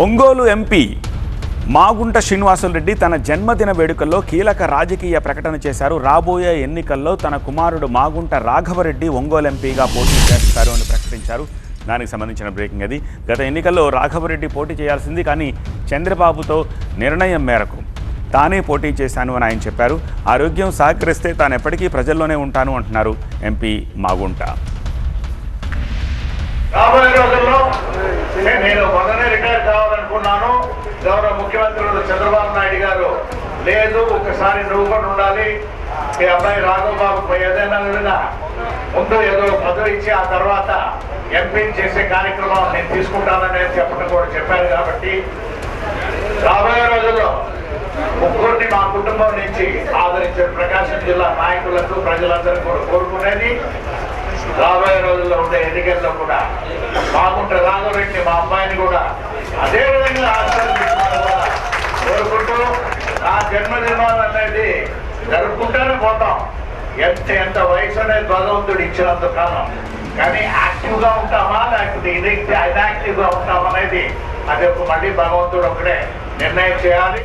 Ongole MP Magunta Srinivasulu Reddy తన జన్మదిన వేడుకల్లో కీలక రాజకీయ ప్రకటన చేశారు. రాబోయే ఎన్నికల్లో తన కుమారుడు మాగుంట రాఘవరెడ్డి ఒంగోలు ఎంపీగా పోటీ చేస్తారు అని ప్రకటించారు. దానికి సంబంధించిన బ్రేకింగ్ అది. గత ఎన్నికల్లో రాఘవరెడ్డి పోటీ చేయాల్సింది కానీ చంద్రబాబుతో నిర్ణయం మేరకు తానే పోటీ చేశాను అని ఆయన చెప్పారు. ఆరోగ్యం సహకరిస్తే తాను ఎప్పటికీ ప్రజల్లోనే ఉంటాను అంటున్నారు ఎంపీ మాగుంట. ముఖ్యమంత్రులు చంద్రబాబు నాయుడు గారు లేదు ఒకసారి నువ్వు కూడా ఉండాలి. ఈ అబ్బాయి రాఘవబాబు ఏదైనా విధంగా ముందు ఏదో పదవి ఇచ్చి ఆ తర్వాత ఎంపీ చేసే కార్యక్రమం నేను తీసుకుంటానని చెప్పడం కూడా చెప్పారు కాబట్టి రాబోయే రోజుల్లో ముగ్గురిని మా కుటుంబం నుంచి ఆదరించే ప్రకాశం జిల్లా నాయకులకు ప్రజలందరూ కూడా కోరుకునేది రాబోయే రోజుల్లో ఉండే ఎన్నికల్లో కూడా మాగుంట రాఘవరెడ్డి మా అమ్మాయిని కూడా అదే విధంగా ఆశీర్వదించాలని కూడా కోరుకుంటూ జన్మ నిర్మాణం అనేది జరుపుకుంటూనే పోతాం. ఎంత ఎంత వయసు అనేది భగవంతుడు ఇచ్చినంత కాలం. కానీ యాక్టివ్గా ఉంటామా లేకపోతే ఇది ఇన్యాక్టివ్గా ఉంటామా అనేది అది ఒక మళ్ళీ భగవంతుడు ఒకటే నిర్ణయం చేయాలి.